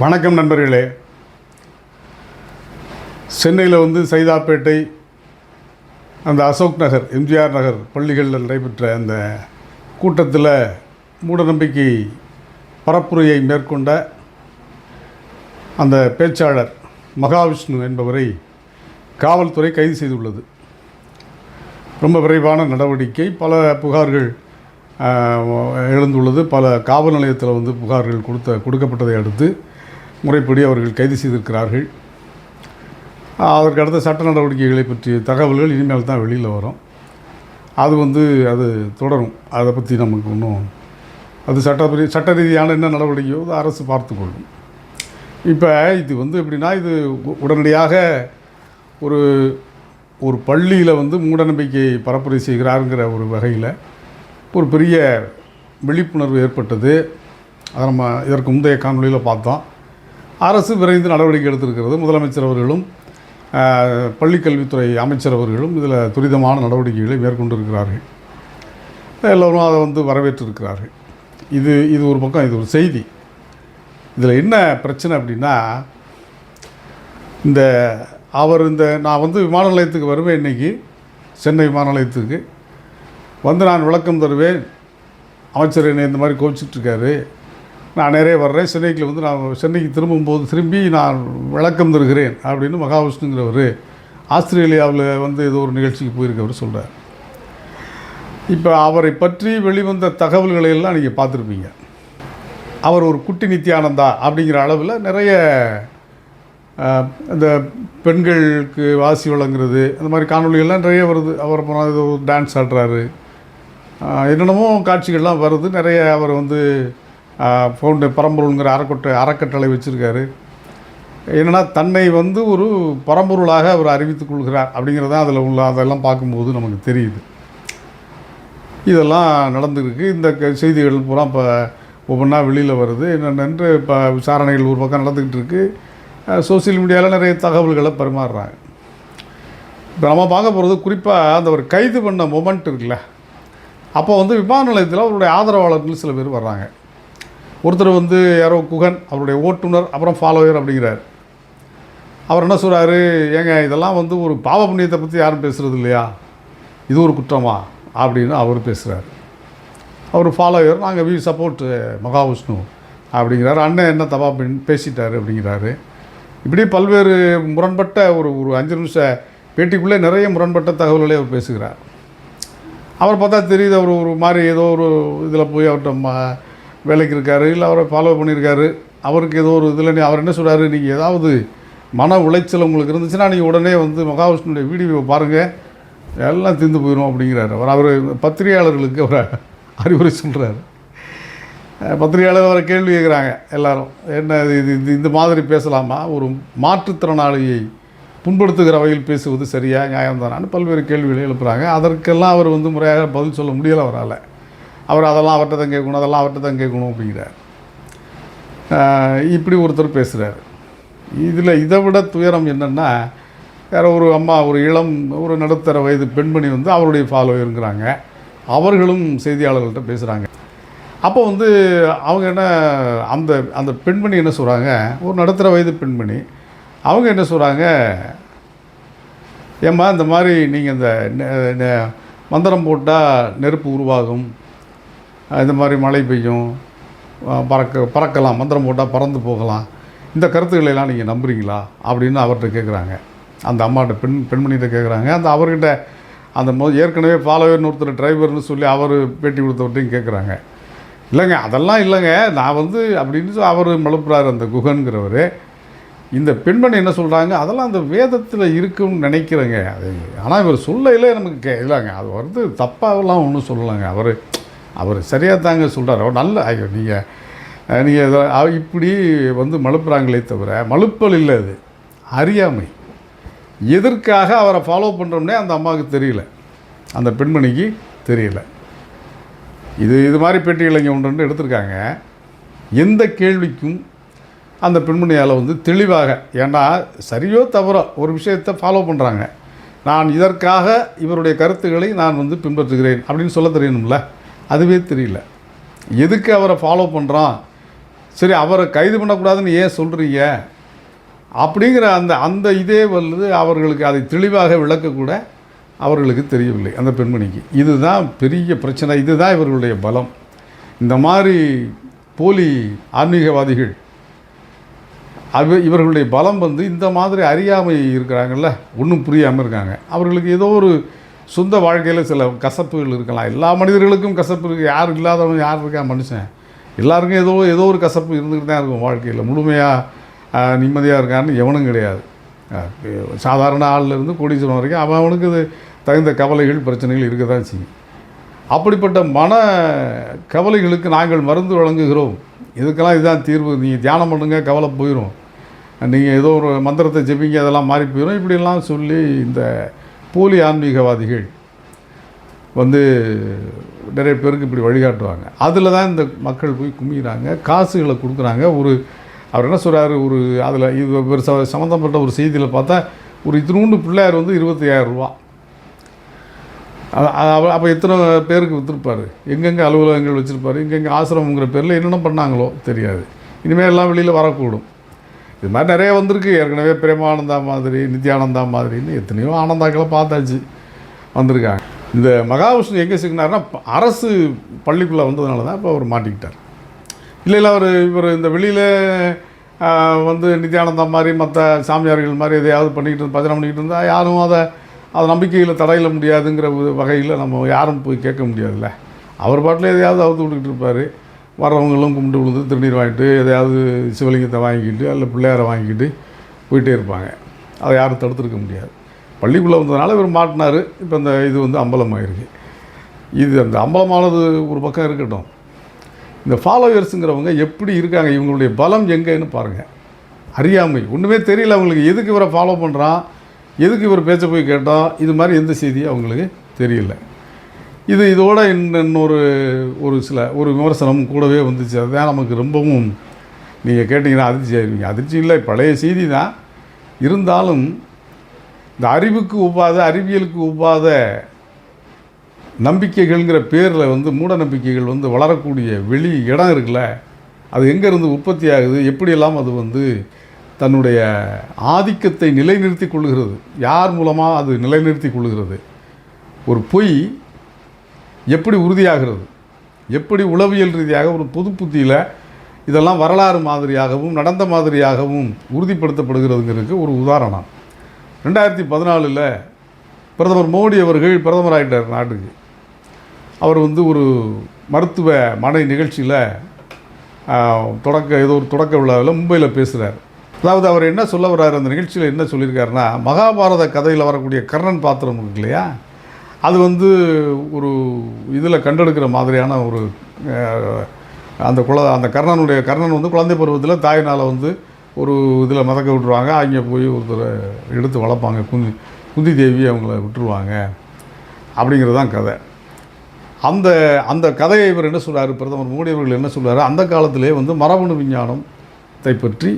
வணக்கம் நண்பர்களே. சென்னையில் வந்து சைதாப்பேட்டை அந்த அசோக் நகர் எம்ஜிஆர் நகர் பள்ளிகளில் நடைபெற்ற அந்த கூட்டத்தில் மூடநம்பிக்கை பரப்புரையை மேற்கொண்ட அந்த பேச்சாளர் மகாவிஷ்ணு என்பவரை காவல்துறை கைது செய்துள்ளது. ரொம்ப விரைவான நடவடிக்கை. பல புகார்கள் எழுந்துள்ளது. பல காவல் நிலையத்தில் வந்து புகார்கள் கொடுத்த கொடுக்கப்பட்டதை அடுத்து முறைப்படி அவர்கள் கைது செய்திருக்கிறார்கள். அதற்கு அடுத்த சட்ட நடவடிக்கைகளை பற்றிய தகவல்கள் இனிமேல் தான் வெளியில் வரும். அது வந்து அது தொடரும். அதை பற்றி நமக்கு ஒன்றும் அது சட்டப்படி சட்ட ரீதியான என்ன நடவடிக்கையோ அது அரசு பார்த்துக்கொள்ளும் இப்போ இது வந்து எப்படின்னா இது உ- உடனடியாக ஒரு ஒரு பள்ளியில் வந்து மூடநம்பிக்கை பரப்புரை செய்கிறாருங்கிற ஒரு வகையில் ஒரு பெரிய விழிப்புணர்வு ஏற்பட்டது. அதை நம்ம இதற்கு முந்தைய காணொலியில் பார்த்தோம். அரசு விரைந்து நடவடிக்கை எடுத்திருக்கிறது. முதலமைச்சர் அவர்களும் பள்ளிக்கல்வித்துறை அமைச்சர் அவர்களும் இதில் துரிதமான நடவடிக்கைகளை மேற்கொண்டிருக்கிறார்கள். எல்லோரும் அதை வந்து வரவேற்றிருக்கிறார்கள். இது இது ஒரு பக்கம் இது ஒரு செய்தி. இதில் என்ன பிரச்சனை அப்படின்னா இந்த அவர் இந்த நான் வந்து விமான நிலையத்துக்கு வருவேன் இன்னைக்கு சென்னை விமான நிலையத்துக்கு. வந்து நான் விளக்கம் தருவேன். அமைச்சர் என்னை இந்த மாதிரி கோவிச்சிட்ருக்காரு நான் நிறைய வர்றேன். சென்னைக்கு வந்து நான் சென்னைக்கு திரும்பும்போது திரும்பி நான் விளக்கம் தருகிறேன் அப்படின்னு மகாவிஷ்ணுங்கிறவர் ஆஸ்திரேலியாவில் வந்து ஏதோ ஒரு நிகழ்ச்சிக்கு போயிருக்கவர் சொல்கிறார் இப்போ அவரை பற்றி வெளிவந்த தகவல்களை எல்லாம் நீங்கள் பார்த்துருப்பீங்க. அவர் ஒரு குட்டி நித்யானந்தா அப்படிங்கிற அளவில் நிறைய இந்த பெண்களுக்கு வாசி வழங்குறது அந்த மாதிரி காணொலிகள்லாம் நிறைய வருது. அவர் அப்புறம் ஏதோ டான்ஸ் ஆடுறாரு. என்னென்னமோ காட்சிகள்லாம் வருது. நிறைய அவர் வந்து ஃபவுண்டு பரம்பொருளுங்கிற அறக்கொட்டை அறக்கட்டளை வச்சுருக்காரு. என்னென்னா தன்னை வந்து ஒரு பரம்பொருளாக அவர் அறிவித்துக் கொள்கிறார் அப்படிங்கிறது தான் அதில் உள்ள அதெல்லாம் பார்க்கும்போது நமக்கு தெரியுது. இதெல்லாம் நடந்துருக்கு. இந்த க- செய்திகள் பூரா இப்போ ஒவ்வொன்றா வெளியில் வருது. என்னென்னு இப்போ விசாரணைகள் ஒரு பக்கம் நடந்துக்கிட்டு இருக்குது சோசியல் மீடியாவில் நிறைய தகவல்களை பரிமாறுறாங்க. இப்போ நம்ம பார்க்க போகிறது குறிப்பாக அந்த ஒரு கைது பண்ண மொமெண்ட் இருக்குல்ல. அப்போ வந்து விமான நிலையத்தில் அவருடைய ஆதரவாளர்கள் சில பேர் வர்றாங்க. ஒருத்தர் வந்து யாரோ குகன் அவருடைய ஓட்டுநர் அப்புறம் ஃபாலோயர் அப்படிங்கிறார். அவர் என்ன சொல்கிறாரு ஏங்க இதெல்லாம் வந்து ஒரு பாவ புண்ணியத்தை பற்றி யாரும் பேசுகிறது இல்லையா? இது ஒரு குற்றமா? அப்படின்னு அவர் பேசுகிறார் அவர் ஃபாலோயர் நாங்கள் வி சப்போர்ட் மகாவிஷ்ணு அப்படிங்கிறார். அண்ணன் என்ன தப்பா பேசிட்டார் அப்படிங்கிறாரு. இப்படி பல்வேறு முரண்பட்ட ஒரு ஒரு அஞ்சு நிமிஷ பேட்டிக்குள்ளே நிறைய முரண்பட்ட தகவல்களை அவர் பேசுகிறார். அவர் பார்த்தா தெரியுது அவர் ஒரு மாதிரி ஏதோ ஒரு இதில் போய் அவர்கிட்ட வேலைக்கு இருக்காரு இல்லை அவரை ஃபாலோ பண்ணியிருக்காரு அவருக்கு ஏதோ ஒரு இதில் நீ- அவர் என்ன சொல்கிறாரு நீங்கள் ஏதாவது மன உளைச்சல் உங்களுக்கு இருந்துச்சுன்னா நீங்கள் உடனே வந்து மகாவிஷ்ணுடைய வீடியோவை பாருங்கள் எல்லாம் தீர்ந்து போயிடும் அப்படிங்கிறாரு. அவர் அவர் பத்திரிகையாளர்களுக்கு அவர் அறிவுரை சொல்கிறாரு பத்திரிகையாளர் அவரை கேள்வி கேட்குறாங்க எல்லாரும். என்ன இது இது இந்த மாதிரி பேசலாமா? ஒரு மாற்றுத்திறனாளியை புண்படுத்துகிற வகையில் பேசுவது சரியா நியாயம்தானான்னு பல்வேறு கேள்விகளை எழுப்புகிறாங்க அதற்கெல்லாம் அவர் வந்து முறையாக பதில் சொல்ல முடியலை அவரால். அவர் அதெல்லாம் அவர்கிட்ட தான் கேட்கணும் அதெல்லாம் அவர்கிட்ட தான் கேட்கணும் அப்படிங்கிறார். இப்படி ஒருத்தர் பேசுகிறார் இதில் இதை விட துயரம் என்னென்னா வேறு ஒரு அம்மா ஒரு இளம் ஒரு நடுத்தர வயது பெண்மணி வந்து அவருடைய ஃபாலோவருங்கிறாங்க அவர்களும் செய்தியாளர்கள்ட்ட பேசுகிறாங்க அப்போ வந்து அவங்க என்ன அந்த அந்த பெண்மணி என்ன சொல்கிறாங்க ஒரு நடுத்தர வயது பெண்மணி. அவங்க என்ன சொல்கிறாங்க ஏம்மா இந்த மாதிரி நீங்கள் இந்த நெ- நெ- மந்திரம் போட்டால் நெருப்பு உருவாகும். இந்த மாதிரி மழை பெய்யும் பறக்க பறக்கலாம் மந்திரம் போட்டால் பறந்து போகலாம். இந்த கருத்துக்களை எல்லாம் நீங்கள் நம்புறீங்களா? அப்படின்னு அவர்கிட்ட கேட்குறாங்க அந்த அம்மாட்ட பெண் பெண்மணிகிட்ட கேட்குறாங்க அந்த அவர்கிட்ட அந்த மொ ஏற்கனவே ஃபாலோவர்னு ஒருத்தர் டிரைவர்னு சொல்லி அவர் பேட்டி கொடுத்தவர்கிட்டையும் கேட்குறாங்க இல்லைங்க அதெல்லாம் இல்லைங்க. நான் வந்து அப்படின்னு சொல்லி அவர் மழுப்புறாரு அந்த குகன்கிறவர். இந்த பெண்மணி என்ன சொல்கிறாங்க அதெல்லாம் அந்த வேதத்தில் இருக்குன்னு நினைக்கிறேங்க. அது ஆனால் இவர் சொல்லையில் நமக்கு கே இல்லைங்க. அது வந்து தப்பாகலாம் ஒன்றும் சொல்லலைங்க அவர். அவர் சரியாக தாங்க சொல்கிறார் அவர் நல்ல ஐயோ நீங்கள் நீங்கள் இப்படி வந்து மழுப்புறாங்களே தவிர மழுப்பல் இல்லை அது. அறியாமை. எதற்காக அவரை ஃபாலோ பண்ணுறோம்னே அந்த அம்மாவுக்கு தெரியல. அந்த பெண்மணிக்கு தெரியல. இது இது மாதிரி பேட்டிகள் இளைஞர் ஒன்று ரெண்டு எடுத்திருக்காங்க. எந்த கேள்விக்கும் அந்த பெண்மணியால் வந்து தெளிவாக ஏன்னா சரியோ தவறோ ஒரு விஷயத்தை ஃபாலோ பண்ணுறாங்க நான் இதற்காக இவருடைய கருத்துக்களை நான் வந்து பின்பற்றுகிறேன் அப்படின்னு சொல்ல தெரியணும்ல? அதுவே தெரியல. எதுக்கு அவரை ஃபாலோ பண்ணுறான் சரி அவரை கைது பண்ணக்கூடாதுன்னு ஏன் சொல்கிறீங்க அப்படிங்கிற அந்த அந்த இதே வந்து அவர்களுக்கு அதை தெளிவாக விளக்கக்கூட அவர்களுக்கு தெரியவில்லை அந்த பெண்மணிக்கு. இதுதான் பெரிய பிரச்சனை இதுதான் இவர்களுடைய பலம். இந்த மாதிரி போலி ஆன்மீகவாதிகள் அவ இவர்களுடைய பலம் வந்து இந்த மாதிரி அறியாமை இருக்கிறாங்கல்ல ஒன்றும் புரியாமல் இருக்காங்க. அவர்களுக்கு ஏதோ ஒரு சொந்த வாழ்க்கையில் சில கசப்புகள் இருக்கலாம். எல்லா மனிதர்களுக்கும் கசப்பு இருக்குது யார் இல்லாதவன் யார் இருக்கா? மனுஷன். எல்லாருக்கும் ஏதோ ஏதோ ஒரு கசப்பு இருந்துக்கிட்டு தான் இருக்கும் வாழ்க்கையில். முழுமையாக நிம்மதியாக இருக்கான்னு எவனும் கிடையாது. சாதாரண ஆள்லேருந்து கோடீஸ்வரன் வரைக்கும் அவன் அவனுக்கு இது தகுந்த கவலைகள் பிரச்சனைகள் இருக்க தான் செய்யும். அப்படிப்பட்ட மன கவலைகளுக்கு நாங்கள் மருந்து வழங்குகிறோம். இதுக்கெல்லாம் இதுதான் தீர்வு. நீங்கள் தியானம் பண்ணுங்கள் கவலை போயிடும் நீங்கள் ஏதோ ஒரு மந்திரத்தை ஜெபிங்க அதெல்லாம் மாறி போயிடும் இப்படிலாம் சொல்லி இந்த போலி ஆன்மீகவாதிகள் வந்து நிறைய பேருக்கு இப்படி வழிகாட்டுவாங்க. அதில் தான் இந்த மக்கள் போய் குமிகிறாங்க காசுகளை கொடுக்குறாங்க. ஒரு அவர் என்ன சொல்கிறாரு ஒரு அதில் இது ஒரு ச சம்மந்தப்பட்ட ஒரு செய்தியில் பார்த்தா ஒரு இத்தினூண்டு பிள்ளையார் வந்து இருபத்தையாயிரம் ரூபா. அப்போ எத்தனை பேருக்கு விற்றுருப்பார் எங்கெங்கே அலுவலகங்கள் வச்சுருப்பார்? எங்கெங்கே ஆசிரமங்கிற பேரில் என்னென்ன பண்ணாங்களோ தெரியாது. இனிமேல் எல்லாம் வெளியில் வரக்கூடும். இது மாதிரி நிறைய வந்திருக்கு. ஏற்கனவே பிரேமானந்தா மாதிரி நித்யானந்தா மாதிரின்னு எத்தனையோ ஆனந்தாக்களை பார்த்தாச்சு வந்திருக்காங்க. இந்த மகாவிஷ்ணு எங்கே சிக்கினார்னா அரசு பள்ளிக்குள்ளே வந்ததுனால தான் இப்போ அவர் மாட்டிக்கிட்டார். இல்லை இல்லை அவர் இவர் இந்த வெளியில் வந்து நித்யானந்தா மாதிரி மற்ற சாமியார்கள் மாதிரி எதையாவது பண்ணிக்கிட்டு இருந்து பஜனை பண்ணிக்கிட்டு இருந்தால் யாரும் அதை அதை நம்பிக்கையில் தடையில முடியாதுங்கிற வகையில் நம்ம யாரும் போய் கேட்க முடியாதுல்ல. அவர் பாட்டில் எதையாவது அவுத்து விட்டுக்கிட்டு இருப்பார். வர்றவங்களும் கும்பிட்டு விழுந்து திருநீர் வாங்கிட்டு எதையாவது சிவலிங்கத்தை வாங்கிக்கிட்டு அல்ல பிள்ளையாரை வாங்கிக்கிட்டு போயிட்டே இருப்பாங்க. அதை யாரும் தடுத்துருக்க முடியாது. பள்ளிக்குள்ளே வந்ததுனால இவர் மாட்டினார். இப்போ இந்த இது வந்து அம்பலமாகிருக்கு இது அந்த அம்பலமானது ஒரு பக்கம் இருக்கட்டும். இந்த ஃபாலோவர்ஸுங்கிறவங்க எப்படி இருக்காங்க? இவங்களுடைய பலம் எங்கேன்னு பாருங்கள் அறியாமை. ஒன்றுமே தெரியல அவங்களுக்கு. எதுக்கு இவரை ஃபாலோ பண்ணுறான் எதுக்கு இவர் பேச்ச போய் கேட்டால் இது மாதிரி எந்த செய்தியும் அவங்களுக்கு தெரியல. இது இதோட இன்னொரு ஒரு சில ஒரு விமர்சனம் கூடவே வந்துச்சு. அதுதான் நமக்கு ரொம்பவும் நீங்கள் கேட்டிங்கன்னா அதிர்ச்சி ஆயிருவீங்க. அதிர்ச்சி இல்லை பழைய செய்தி தான். இருந்தாலும் இந்த அறிவுக்கு ஒவ்வாத அறிவியலுக்கு ஒவ்வாத நம்பிக்கைகள்ங்கிற பேரில் வந்து மூட நம்பிக்கைகள் வந்து வளரக்கூடிய வெளி இடம் இருக்குல்ல அது எங்கேருந்து உற்பத்தி ஆகுது எப்படியெல்லாம் அது வந்து தன்னுடைய ஆதிக்கத்தை நிலைநிறுத்தி கொள்கிறது யார் மூலமாக அது நிலைநிறுத்தி கொள்கிறது ஒரு பொய் எப்படி உறுதியாகிறது? எப்படி உளவியல் ரீதியாக ஒரு பொது புத்தியில் இதெல்லாம் வரலாறு மாதிரியாகவும் நடந்த மாதிரியாகவும் உறுதிப்படுத்தப்படுகிறதுங்கிறதுக்கு ஒரு உதாரணம். ரெண்டாயிரத்தி பதினாலில் பிரதமர் மோடி அவர்கள் பிரதமர் ஆகிட்டார் நாட்டுக்கு. அவர் வந்து ஒரு மருத்துவ மனை நிகழ்ச்சியில் தொடக்க ஏதோ ஒரு தொடக்க விழாவில் மும்பையில் பேசுகிறார் அதாவது அவர் என்ன சொல்ல வர்றாரு? அந்த நிகழ்ச்சியில் என்ன சொல்லியிருக்காருன்னா மகாபாரத கதையில் வரக்கூடிய கர்ணன் பாத்திரம் இருக்கு இல்லையா? அது வந்து ஒரு இதில் கண்டெடுக்கிற மாதிரியான ஒரு அந்த குல அந்த கர்ணனுடைய கர்ணன் வந்து குழந்தை பருவத்தில் தாயினால் வந்து ஒரு இதில் மிதக்க விட்டுருவாங்க. அங்கே போய் ஒருத்தரை எடுத்து வளர்ப்பாங்க. குந்தி குந்தி தேவி அவங்கள விட்டுருவாங்க. அப்படிங்கிறது தான் கதை. அந்த அந்த கதையை இவர் என்ன சொல்கிறார் பிரதமர் மோடி அவர்கள் என்ன சொல்கிறார் அந்த காலத்திலே வந்து மரபணு விஞ்ஞானத்தை பற்றி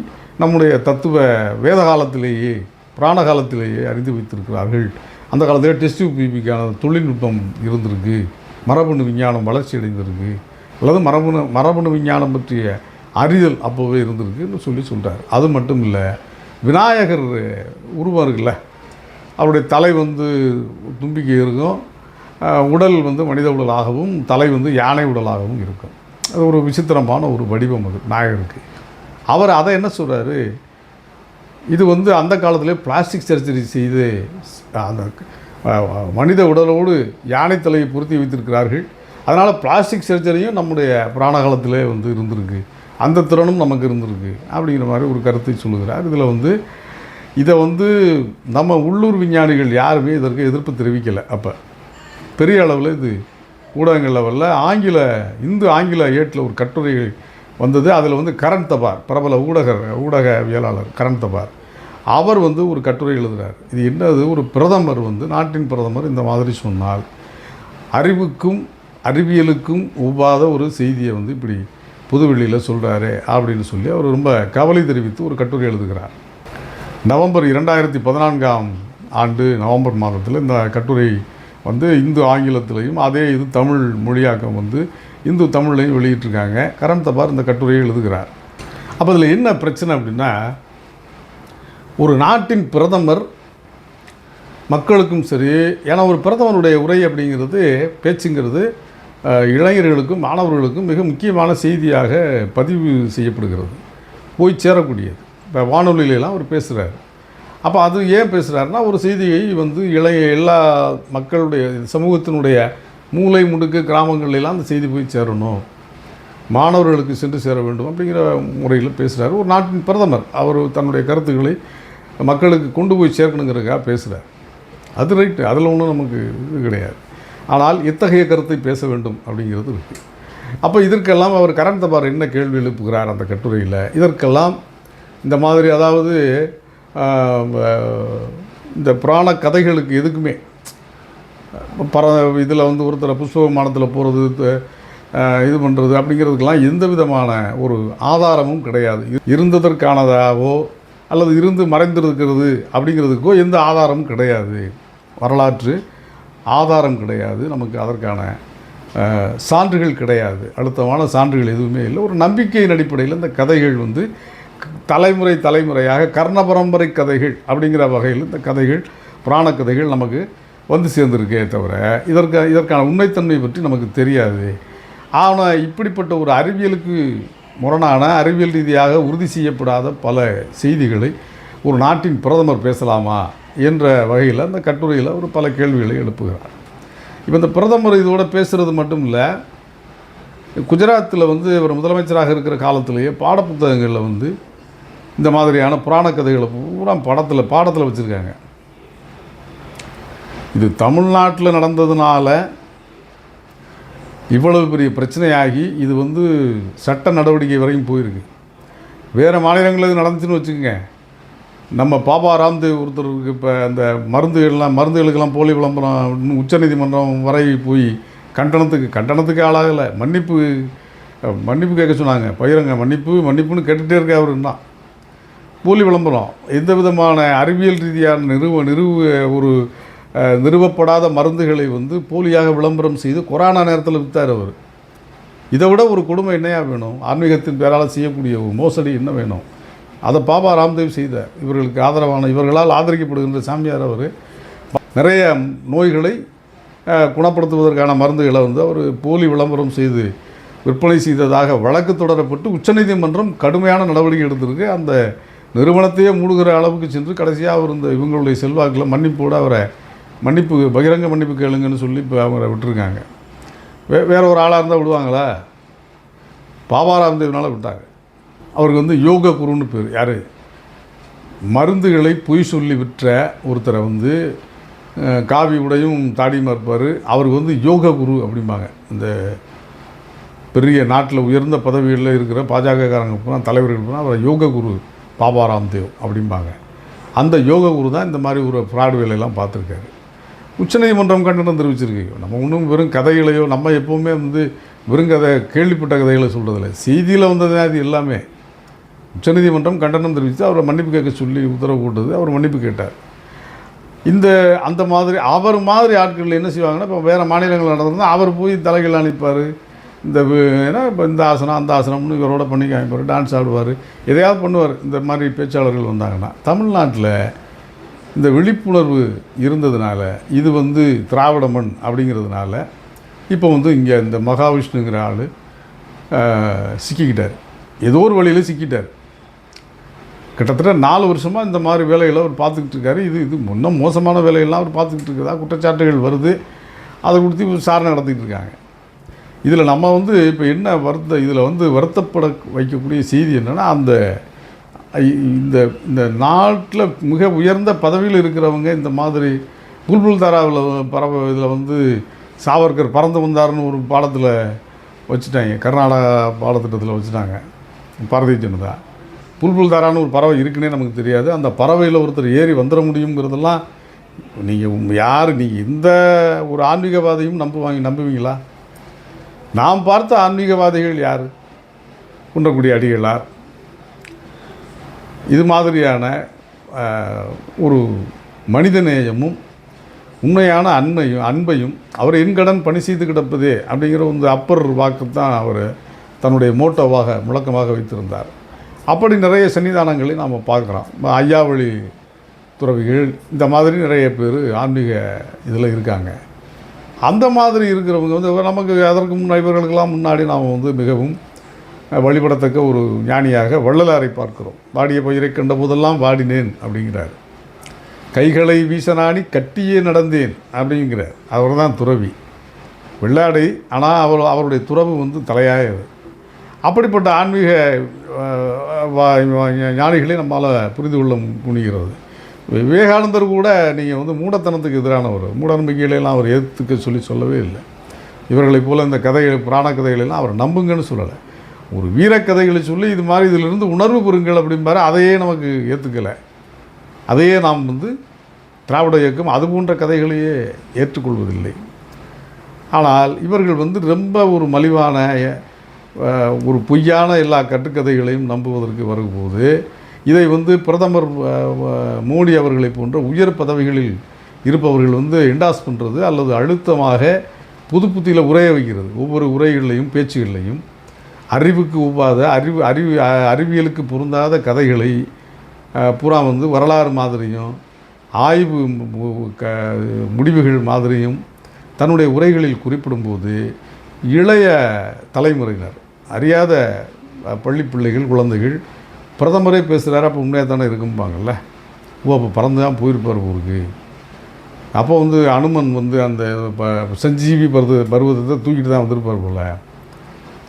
நம்முடைய தத்துவ வேத காலத்திலேயே புராண காலத்திலேயே அறிந்து வைத்திருக்கிறார்கள். அந்த காலத்தில் டெஸ்ட் பிபிக்கான தொழில்நுட்பம் இருந்திருக்கு. மரபணு விஞ்ஞானம் வளர்ச்சி அடைந்திருக்கு. அல்லது மரபணு மரபணு விஞ்ஞானம் பற்றிய அறிதல் அப்போவே இருந்திருக்குன்னு சொல்லி சொல்கிறார் அது மட்டும் இல்லை விநாயகர் உருவம் இருக்குல்ல அவருடைய தலை வந்து தும்பிக்கை இருக்கும். உடல் வந்து மனித உடலாகவும் தலை வந்து யானை உடலாகவும் இருக்கும். அது ஒரு விசித்திரமான ஒரு வடிவம் அது நாயகருக்கு அவர் அதை என்ன சொல்கிறாரு இது வந்து அந்த காலத்திலே பிளாஸ்டிக் சர்ஜரி செய்து அந்த மனித உடலோடு யானை தலையை பொருத்தி வைத்திருக்கிறார்கள். அதனால் பிளாஸ்டிக் சர்ஜரியும் நம்முடைய புராண காலத்திலே வந்து இருந்திருக்கு. அந்த திறனும் நமக்கு இருந்திருக்கு. அப்படிங்கிற மாதிரி ஒரு கருத்தை சொல்லுகிறார். இதில் வந்து இதை வந்து நம்ம உள்ளூர் விஞ்ஞானிகள் யாருமே இதற்கு எதிர்ப்பு தெரிவிக்கலை அப்போ. பெரிய அளவில் இது ஊடகங்கள் லெவலில் ஆங்கில இந்து ஆங்கில ஏட்டில் ஒரு கட்டுரை வந்தது. அதில் வந்து கரண் தபார் பிரபல ஊடக ஊடகவியலாளர் கரண் தபார். அவர் வந்து ஒரு கட்டுரை எழுதுகிறார் இது என்னது? ஒரு பிரதமர் வந்து நாட்டின் பிரதமர் இந்த மாதிரி சொன்னால் அறிவுக்கும் அறிவியலுக்கும் ஒவ்வாத ஒரு செய்தியை வந்து இப்படி புதுவெளியில் சொல்கிறாரு அப்படின்னு சொல்லி அவர் ரொம்ப கவலை தெரிவித்து ஒரு கட்டுரை எழுதுகிறார். நவம்பர் இரண்டாயிரத்தி பதினான்காம் ஆண்டு நவம்பர் மாதத்தில் இந்த கட்டுரை வந்து இந்து ஆங்கிலத்திலையும் அதே இது தமிழ் மொழியாக்கம் வந்து இந்து தமிழ்லையும் வெளியிட்டிருக்காங்க. கரண் தபார் இந்த கட்டுரையை எழுதுகிறார். அப்போ அதில் என்ன பிரச்சனை அப்படின்னா ஒரு நாட்டின் பிரதமர் மக்களுக்கும் சரி ஏன்னா ஒரு பிரதமருடைய உரை அப்படிங்கிறது பேச்சுங்கிறது இளைஞர்களுக்கும் மாணவர்களுக்கும் மிக முக்கியமான செய்தியாக பதிவு செய்யப்படுகிறது. போய் சேரக்கூடியது. இப்போ வானொலியிலலாம் அவர் பேசுகிறார் அப்போ அது ஏன் பேசுகிறாருன்னா ஒரு செய்தியை வந்து இளைய எல்லா மக்களுடைய சமூகத்தினுடைய மூலை முடுக்கு கிராமங்கள்லாம் அந்த செய்தி போய் சேரணும். மாணவர்களுக்கு சென்று சேர வேண்டும் அப்படிங்கிற முறையில் பேசுகிறார் ஒரு நாட்டின் பிரதமர் அவர் தன்னுடைய கருத்துக்களை மக்களுக்கு கொண்டு போய் சேர்க்கணுங்கிறதுக்காக பேசுகிறார் அது ரைட்டு அதில் ஒன்றும் நமக்கு இது கிடையாது. ஆனால் இத்தகைய கருத்தை பேச வேண்டும் அப்படிங்கிறது இருக்குது அப்போ இதற்கெல்லாம் அவர் கரண் தபார் என்ன கேள்வி எழுப்புகிறார் அந்த கட்டுரையில்? இதற்கெல்லாம் இந்த மாதிரி அதாவது இந்த புராண கதைகளுக்கு எதுக்குமே பர இதில் வந்து ஒருத்தரை புஷ்ப விமானத்தில் போகிறது இது பண்ணுறது அப்படிங்கிறதுக்கெல்லாம் எந்த விதமான ஒரு ஆதாரமும் கிடையாது. இருந்ததற்கானதாகவோ இருந்ததற்கானதாவோ அல்லது இருந்து மறைந்திருக்கிறது அப்படிங்கிறதுக்கோ எந்த ஆதாரமும் கிடையாது. வரலாற்று ஆதாரம் கிடையாது. நமக்கு அதற்கான சான்றுகள் கிடையாது. அழுத்தமான சான்றுகள் எதுவுமே இல்லை. ஒரு நம்பிக்கையின் அடிப்படையில் இந்த கதைகள் வந்து தலைமுறை தலைமுறையாக கர்ண பரம்பரை கதைகள் அப்படிங்கிற வகையில் இந்த கதைகள் புராண கதைகள் நமக்கு வந்து சேர்ந்துருக்கே தவிர இதற்கு இதற்கான உண்மைத்தன்மை பற்றி நமக்கு தெரியாது. ஆனால் இப்படிப்பட்ட ஒரு அறிவியலுக்கு முரணான அறிவியல் ரீதியாக உறுதி செய்யப்படாத பல செய்திகளை ஒரு நாட்டின் பிரதமர் பேசலாமா என்ற வகையில் அந்த கட்டுரையில் ஒரு பல கேள்விகளை எழுப்புகிறார். இப்போ இந்த பிரதமர் இதோட பேசுகிறது மட்டும் இல்லை குஜராத்தில் வந்து இவர் முதலமைச்சராக இருக்கிற காலத்திலேயே பாடப்புத்தகங்களில் வந்து இந்த மாதிரியான புராண கதைகளை பூரா படத்தில் பாடத்தில் வச்சுருக்காங்க. இது தமிழ்நாட்டில் நடந்ததுனால இவ்வளவு பெரிய பிரச்சனையாகி இது வந்து சட்ட நடவடிக்கை வரையும் போயிருக்கு. வேறு மாநிலங்களில் இது நடந்துச்சுன்னு வச்சுக்கோங்க. நம்ம பாபா ராம்தேவ் ஒருத்தருக்கு இப்போ அந்த மருந்துகள்லாம் மருந்துகளுக்கெல்லாம் போலி விளம்பரம் இன்னும் உச்சநீதிமன்றம் வரை போய் கண்டனத்துக்கு கண்டனத்துக்கு ஆளாகலை. மன்னிப்பு மன்னிப்பு கேட்க சொன்னாங்க. பயிரங்க மன்னிப்பு மன்னிப்புன்னு கேட்டுகிட்டே இருக்க அவருன்னா போலி விளம்பரம் எந்த விதமான அறிவியல் ரீதியான நிறுவ நிறுவ ஒரு நிறுவப்படாத மருந்துகளை வந்து போலியாக விளம்பரம் செய்து கொரோனா நேரத்தில் விற்றார் அவர். இதை விட ஒரு கொடுமை என்னையா வேணும்? ஆன்மீகத்தின் பேரால் செய்யக்கூடிய ஒரு மோசடி என்ன வேணும்? அதை பாபா ராம்தேவ் செய்த இவர்களுக்கு ஆதரவான இவர்களால் ஆதரிக்கப்படுகின்ற சாமியார் அவர் நிறைய நோய்களை குணப்படுத்துவதற்கான மருந்துகளை வந்து அவர் போலி விளம்பரம் செய்து விற்பனை செய்ததாக வழக்கு தொடரப்பட்டு உச்சநீதிமன்றம் கடுமையான நடவடிக்கை எடுத்திருக்கு. அந்த நிறுவனத்தையே மூடுகிற அளவுக்கு சென்று கடைசியாக அவர் இந்த இவங்களுடைய செல்வாக்கில் மன்னிப்போடு அவரை மன்னிப்பு பகிரங்க மன்னிப்பு கேளுங்கன்னு சொல்லி இப்போ அவரை விட்டுருக்காங்க. வே வேற ஒரு ஆளாக இருந்தால் விடுவாங்களா? பாபா ராம்தேவ்னால விட்டாங்க. அவருக்கு வந்து யோக குருன்னு பேர். யார்? மருந்துகளை பொய் சொல்லி விற்ற ஒருத்தரை வந்து காவி உடையும் தாடியுமா இருப்பார். அவருக்கு வந்து யோக குரு அப்படிம்பாங்க. இந்த பெரிய நாட்டில் உயர்ந்த பதவிகளில் இருக்கிற பாஜகக்காரங்க போனால் தலைவர்கள் போனால் அவர் யோக குரு பாபா ராம்தேவ் அப்படிம்பாங்க. அந்த யோக குரு தான் இந்த மாதிரி ஒரு ஃப்ராட் வேலையெல்லாம் பார்த்துருக்காரு. உச்சநீதிமன்றம் கண்டனம் தெரிவிச்சிருக்கு நம்ம ஒன்றும் வெறும் கதைகளையோ நம்ம எப்போவுமே வந்து வெறும் கதை கேள்விப்பட்ட கதைகளை சொல்கிறதில்ல செய்தியில் வந்தது அது எல்லாமே உச்சநீதிமன்றம் கண்டனம் தெரிவித்து அவரை மன்னிப்பு கேட்க சொல்லி உத்தரவு போட்டது அவர் மன்னிப்பு கேட்டார். இந்த அந்த மாதிரி அவர் மாதிரி ஆட்கள் என்ன செய்வாங்கன்னா இப்போ வேறு மாநிலங்கள் நடந்திருந்தால் அவர் போய் தலைகள் அனுப்பார் இந்த ஏன்னா இப்போ இந்த ஆசனம் அந்த ஆசனம்னு இவரோட பண்ணி காமிப்பார் டான்ஸ் ஆடுவார். எதையாவது பண்ணுவார். இந்த மாதிரி பேச்சாளர்கள் வந்தாங்கன்னா தமிழ்நாட்டில் இந்த விழிப்புணர்வு இருந்ததுனால இது வந்து திராவிட மண் அப்படிங்கிறதுனால இப்போ வந்து இங்கே இந்த மகாவிஷ்ணுங்கிற ஆள் சிக்கிக்கிட்டார். ஏதோ ஒரு வழியில் சிக்கிட்டார். கிட்டத்தட்ட நாலு வருஷமாக இந்த மாதிரி வேலைகளை அவர் பார்த்துக்கிட்டு இருக்காரு. இது இது முன்ன மோசமான வேலையெல்லாம் அவர் பார்த்துக்கிட்டு இருக்கதா? குற்றச்சாட்டுகள் வருது. அதை கொடுத்து விசாரணை நடத்திக்கிட்டு இருக்காங்க. இதில் நம்ம வந்து இப்போ என்ன வருத்த இதில் வந்து வருத்தப்பட வைக்கக்கூடிய செய்தி என்னென்னா அந்த இந்த இந்த நாட்டில் மிக உயர்ந்த பதவியில் இருக்கிறவங்க இந்த மாதிரி புல்புல் தாராவில் பறவை இதில் வந்து சாவர்கர் பறந்து வந்தாருன்னு ஒரு பாடத்தில் வச்சுட்டாங்க. கர்நாடகா பாடத்திட்டத்தில் வச்சுட்டாங்க. பாரதிய ஜனதா. புல்புல் தாரான்னு ஒரு பறவை இருக்குன்னே நமக்கு தெரியாது. அந்த பறவையில் ஒருத்தர் ஏறி வந்துட முடியுங்கிறதெல்லாம் நீங்கள் யார் நீங்கள் இந்த ஒரு ஆன்மீகவாதையும் நம்புவாங்க நம்புவீங்களா? நாம் பார்த்த ஆன்மீகவாதிகள் யார்? குன்றக்குடி அடிகளார். இது மாதிரியான ஒரு மனிதநேயமும் உண்மையான அன்பையும் அன்பையும் அவர் என்கடன் பணி செய்து கிடப்பதே அப்படிங்கிற ஒரு அப்பர் வாக்கு தான் அவர் தன்னுடைய மோட்டோவாக முழக்கமாக வைத்திருந்தார். அப்படி நிறைய சன்னிதானங்களை நாம் பார்க்குறோம். ஐயாவளி துறவிகள் இந்த மாதிரி நிறைய பேர் ஆன்மீக இதில் இருக்காங்க. அந்த மாதிரி இருக்கிறவங்க வந்து நமக்கு அதற்கு முன் இவர்களுக்கெல்லாம் முன்னாடி நாம் வந்து மிகவும் வழிபடத்தக்க ஒரு ஞானியாக வள்ளலாரை பார்க்கிறோம். வாடிய பயிரை கண்ட போதெல்லாம் வாடினேன் அப்படிங்கிறார். கைகளை வீசனாணி கட்டியே நடந்தேன் அப்படிங்கிறார். அவர் தான் துறவி. வெள்ளாடை ஆனால் அவர் அவருடைய துறவு வந்து தலையாயது. அப்படிப்பட்ட ஆன்மீக ஞானிகளை நம்மால் புரிந்து கொள்ள முடிகிறது. விவேகானந்தர் கூட நீங்கள் வந்து மூடத்தனத்துக்கு எதிரானவர். மூட நம்பிக்கைகளெல்லாம் அவர் ஏற்றுக்க சொல்லி சொல்லவே இல்லை. இவர்களைப் போல் இந்த கதைகள் புராண கதைகளெல்லாம் அவர் நம்புங்கன்னு சொல்லலை. ஒரு வீரக்கதைகளை சொல்லி இது மாதிரி இதிலிருந்து உணர்வு பெறுங்கள் அப்படிம்பாரு அதையே நமக்கு ஏற்றுக்கலை அதையே நாம் வந்து திராவிட இயக்கம் அது போன்ற கதைகளையே ஏற்றுக்கொள்வதில்லை. ஆனால் இவர்கள் வந்து ரொம்ப ஒரு மலிவான ஒரு பொய்யான எல்லா கட்டுக்கதைகளையும் நம்புவதற்கு வரும்போது இதை வந்து பிரதமர் மோடி அவர்களை போன்ற உயர் பதவிகளில் இருப்பவர்கள் வந்து என்டாஸ் பண்ணுறது அல்லது அழுத்தமாக புது புத்தியில் உரைய வைக்கிறது. ஒவ்வொரு உரைகளையும் பேச்சுகளையும் அறிவுக்கு ஒவ்வாத அறிவு அறிவு அறிவியலுக்கு பொருந்தாத கதைகளை பூரா வந்து வரலாறு மாதிரியும் ஆய்வு க முடிவுகள் மாதிரியும் தன்னுடைய உரைகளில் குறிப்பிடும்போது இளைய தலைமுறையினர் அறியாத பள்ளி பிள்ளைகள் குழந்தைகள் பிரதமரே பேசுகிறாரு அப்போ உண்மையாக தானே இருக்கும்பாங்கல்ல? ஓ அப்போ பறந்து தான் போயிருப்பார் ஊருக்கு அப்போ வந்து அனுமன் வந்து அந்த ப- சஞ்சீவி பருவ பருவத்தை தூக்கிட்டு தான் வந்திருப்பார் போல்.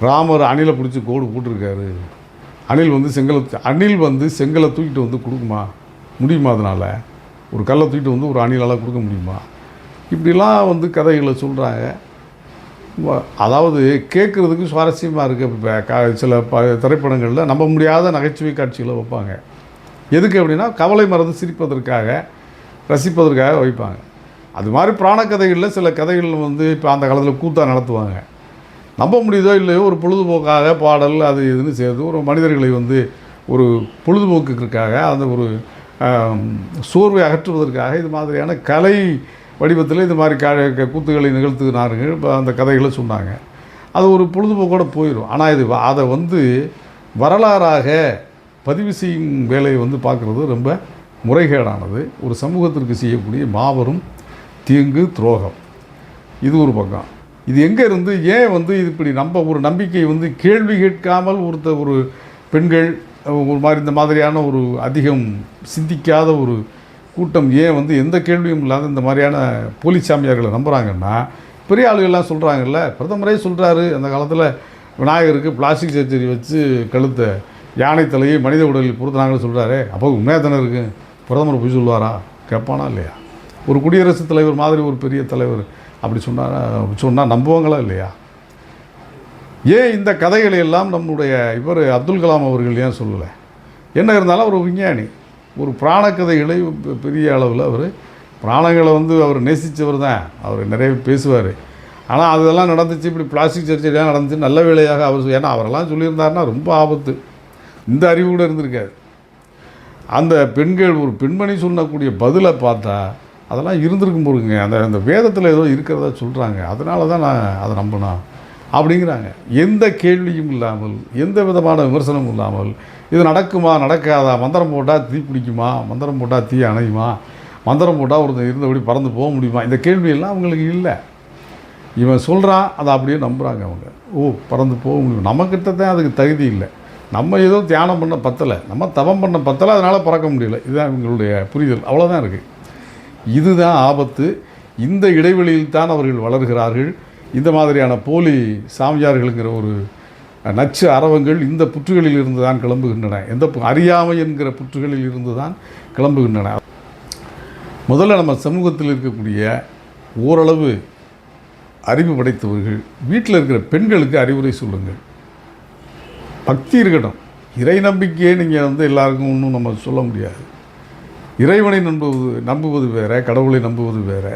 ராமர் அணிலை பிடிச்சி கோடு போட்டிருக்காரு. அணில் வந்து செங்கலை அணில் வந்து செங்கலை தூக்கிட்டு வந்து கொடுக்குமா? முடியுமா அதனால்? ஒரு கல்லை தூக்கிட்டு வந்து ஒரு அணிலால் கொடுக்க முடியுமா? இப்படிலாம் வந்து கதைகளை சொல்கிறாங்க அதாவது கேட்குறதுக்கு சுவாரஸ்யமாக இருக்குது இப்போ க சில ப திரைப்படங்களில் நம்ப முடியாத நகைச்சுவை காட்சிகளை வைப்பாங்க. எதுக்கு அப்படின்னா கவலை மறந்து சிரிப்பதற்காக ரசிப்பதற்காக வைப்பாங்க. அது மாதிரி புராண கதைகளில் சில கதைகள் வந்து இப்போ அந்த காலத்தில் கூத்தா நடத்துவாங்க. நம்ப முடியுதோ இல்லையோ ஒரு பொழுதுபோக்காக பாடல் அது இதுன்னு சேர்த்து ஒரு மனிதர்களை வந்து ஒரு பொழுதுபோக்குக்காக அந்த ஒரு சோர்வை அகற்றுவதற்காக இது மாதிரியான கலை வடிவத்தில் இது மாதிரி க க- கூத்துகளை நிகழ்த்துனார்கள். இப்போ அந்த கதைகளை சொன்னாங்க. அது ஒரு பொழுதுபோக்கோட போயிடும் ஆனால் இது அதை வந்து வரலாறாக பதிவு செய்யும் வேலையை வந்து பார்க்குறது ரொம்ப முறைகேடானது. ஒரு சமூகத்திற்கு செய்யக்கூடிய மாபெரும் தீங்கு துரோகம். இது ஒரு பக்கம். இது எங்கே இருந்து ஏன் வந்து இது இப்படி நம்ம ஒரு நம்பிக்கை வந்து கேள்வி கேட்காமல் ஒருத்த ஒரு பெண்கள் ஒரு மாதிரி இந்த மாதிரியான ஒரு அதிகம் சிந்திக்காத ஒரு கூட்டம் ஏன் வந்து எந்த கேள்வியும் இல்லாத இந்த மாதிரியான போலி சாமியார்களை நம்புகிறாங்கன்னா பெரிய ஆளுகள்லாம் சொல்கிறாங்கல்ல பிரதமரே சொல்கிறாரு அந்த காலத்தில் விநாயகருக்கு பிளாஸ்டிக் சர்ஜரி வச்சு கழுத்த யானை தலையை மனித உடலில் பொருத்தினாங்கன்னு சொல்கிறாரே அப்போ உண்மையாக தானே இருக்கு? பிரதமர் போய் சொல்லுவாரா? கேட்பானா இல்லையா? ஒரு குடியரசுத் தலைவர் மாதிரி ஒரு பெரிய தலைவர் அப்படி சொன்னாரா? சொன்னால் நம்புவாங்களா இல்லையா? ஏன் இந்த கதைகளை எல்லாம் நம்முடைய இவர் அப்துல் கலாம் அவர்கள் ஏன் சொல்லலை? என்ன இருந்தாலும் அவர் விஞ்ஞானி. ஒரு பிராண கதைகளை பெரிய அளவில் அவர் பிராணங்களை வந்து அவர் நேசித்தவர் தான். அவர் நிறைய பேசுவார். ஆனால் அதெல்லாம் நடந்துச்சு இப்படி பிளாஸ்டிக் சர்ஜரிலாம் நடந்துச்சு நல்ல வேலையாக அவர் ஏன்னா அவரெல்லாம் சொல்லியிருந்தாருன்னா ரொம்ப ஆபத்து. இந்த அறிவு கூட இருந்திருக்காது. அந்த பெண்கள் ஒரு பெண்மணி சொல்லக்கூடிய பதிலை பார்த்தா அதெல்லாம் இருந்திருக்கும் போடுங்க அந்த அந்த வேதத்தில் ஏதோ இருக்கிறதா சொல்கிறாங்க அதனால தான் நான் அதை நம்பினா அப்படிங்கிறாங்க. எந்த கேள்வியும் இல்லாமல் எந்த விதமான விமர்சனமும் இல்லாமல் இது நடக்குமா நடக்காதா மந்திரம் போட்டால் தீ பிடிக்குமா மந்திரம் போட்டால் தீ அணையுமா மந்திரம் போட்டால் ஒருத்தர் இருந்தபடி பறந்து போக முடியுமா? இந்த கேள்வியெல்லாம் அவங்களுக்கு இல்லை. இவன் சொல்கிறான் அதை அப்படியே நம்புகிறாங்க அவங்க. ஓ பறந்து போக முடியும். நம்மக்கிட்ட தான் அதுக்கு தகுதி இல்லை. நம்ம ஏதோ தியானம் பண்ண பத்தலை. நம்ம தவம் பண்ண பத்தலை. அதனால் பறக்க முடியல. இதுதான் இவங்களுடைய புரிதல். அவ்வளோதான் இருக்குது இதுதான் ஆபத்து. இந்த இடைவெளியில் தான் அவர்கள் வளர்கிறார்கள். இந்த மாதிரியான போலி சாமியார்களுங்கிற ஒரு நச்சு அரவங்கள் இந்த புற்றுகளில் இருந்து தான் கிளம்புகின்றன. எந்த அறியாமை என்கிற புற்றுகளில் இருந்து தான் கிளம்புகின்றன. முதல்ல நம்ம சமூகத்தில் இருக்கக்கூடிய ஓரளவு அறிவு படைத்தவர்கள் வீட்டில் இருக்கிற பெண்களுக்கு அறிவுரை சொல்லுங்கள். பக்தி இருக்கட்டும். இறை நம்பிக்கையே நீங்கள் வந்து எல்லாருக்கும் ஒன்றும் நம்ம சொல்ல முடியாது. இறைவனை நம்புவது நம்புவது வேற கடவுளை நம்புவது வேற.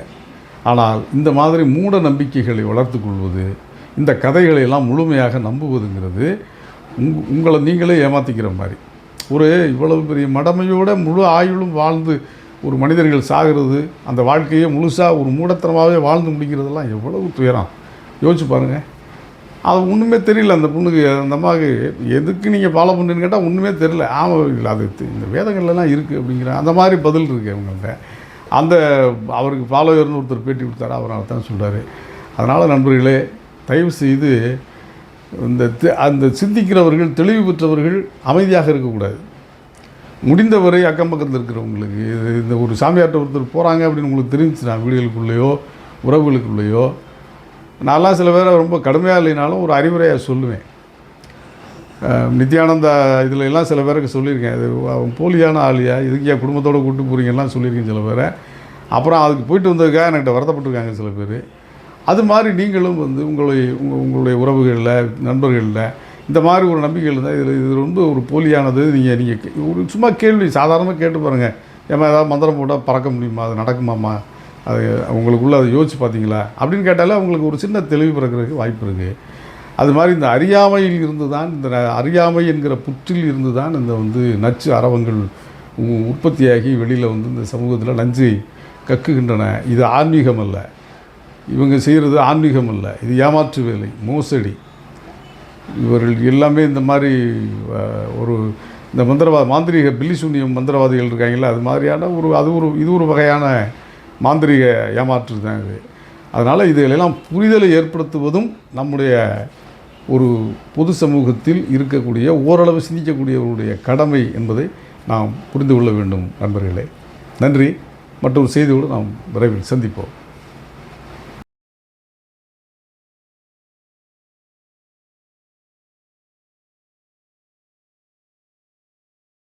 ஆனால் இந்த மாதிரி மூட நம்பிக்கைகளை வளர்த்து கொள்வது இந்த கதைகளை எல்லாம் முழுமையாக நம்புவதுங்கிறது உங் உங்களை நீங்களே ஏமாற்றிக்கிற மாதிரி. ஒரு இவ்வளவு பெரிய மடமையோட முழு ஆயுளும் வாழ்ந்து ஒரு மனிதர்கள் சாகிறது அந்த வாழ்க்கையை முழுசாக ஒரு மூடத்தனமாகவே வாழ்ந்து முடிக்கிறதெல்லாம் எவ்வளவு துயரம். யோசிச்சு பாருங்கள் அது ஒன்றுமே தெரியல அந்த பொண்ணுக்கு அந்த அம்மாவுக்கு. எதுக்கு நீங்கள் ஃபாலோ பண்ணுன்னு கேட்டால் ஒன்றுமே தெரியல. ஆமாம் இல்லை அது இந்த வேதங்கள்லாம் இருக்குது அப்படிங்கிற அந்த மாதிரி பதில் இருக்குது அவங்கள்ட்ட அந்த அவருக்கு ஃபாலோவர்னு ஒருத்தர் பேட்டி கொடுத்தாரு அவர் தான் சொல்கிறாரு அதனால் நண்பர்களே தயவு செய்து இந்த தெ- அந்த சிந்திக்கிறவர்கள் தெளிவு பெற்றவர்கள் அமைதியாக இருக்கக்கூடாது. முடிந்தவரை அக்கம் பக்கத்தில் இருக்கிறவங்களுக்கு இது இந்த ஒரு சாமியார்ட்ட ஒருத்தர் போகிறாங்க அப்படின்னு உங்களுக்கு தெரிஞ்சுச்சுன்னா வீடுகளுக்குள்ளேயோ உறவுகளுக்குள்ளேயோ நான்லாம் சில பேரை ரொம்ப கடுமையாக இல்லைனாலும் ஒரு அறிவுரையாக சொல்லுவேன். நித்யானந்தா இதில் எல்லாம் சில பேருக்கு சொல்லியிருக்கேன். இது அவன் போலியான ஆளியா? இதுக்கு என் குடும்பத்தோடு கூட்டு போகிறீங்கலாம் சொல்லியிருக்கேன் சில பேரை. அப்புறம் அதுக்கு போயிட்டு வந்ததுக்காக என்கிட்ட வருத்தப்பட்டிருக்காங்க சில பேர். அது மாதிரி நீங்களும் வந்து உங்களுடைய உங்கள் உங்களுடைய உறவுகளில் நண்பர்களில் இந்த மாதிரி ஒரு நம்பிக்கைகள் இருந்தால் இதில் இது ரொம்ப ஒரு போலியானது. நீங்கள் நீங்கள் ஒரு சும்மா கேள்வி சாதாரணமாக கேட்டு பாருங்கள் ஏமா ஏதாவது மந்திரம் போட்டால் பறக்க முடியுமா? அது நடக்குமாம்மா? அது உங்களுக்குள்ள அதை யோசிச்சு பார்த்தீங்களா? அப்படின்னு கேட்டாலே அவங்களுக்கு ஒரு சின்ன தெளிவு பிறக்கிறதுக்கு வாய்ப்பு இருக்குது அது மாதிரி இந்த அறியாமையில் இருந்து தான் இந்த அறியாமை என்கிற புற்றில் இருந்து தான் இந்த வந்து நச்சு அரவங்கள் உற்பத்தியாகி வெளியில் வந்து இந்த சமூகத்தில் நஞ்சை கக்குகின்றன. இது ஆன்மீகம் அல்ல. இவங்க செய்கிறது ஆன்மீகம் அல்ல. இது ஏமாற்று வேலை மோசடி. இவர்கள் எல்லாமே இந்த மாதிரி ஒரு இந்த மந்திரவாத மாந்திரீக பில்லி சூன்யம் மந்திரவாதிகள் இருக்காங்களா அது மாதிரியான ஒரு அது ஒரு இது ஒரு வகையான மாந்திரிக ஏமாற்று தான் இது அதனால் இதையெல்லாம் புரிதலை ஏற்படுத்துவதும் நம்முடைய ஒரு பொது சமூகத்தில் இருக்கக்கூடிய ஓரளவு சிந்திக்கக்கூடியவருடைய கடமை என்பதை நாம் புரிந்து கொள்ள வேண்டும் நண்பர்களே. நன்றி. மற்றொரு செய்தியோடு நாம் விரைவில் சந்திப்போம்.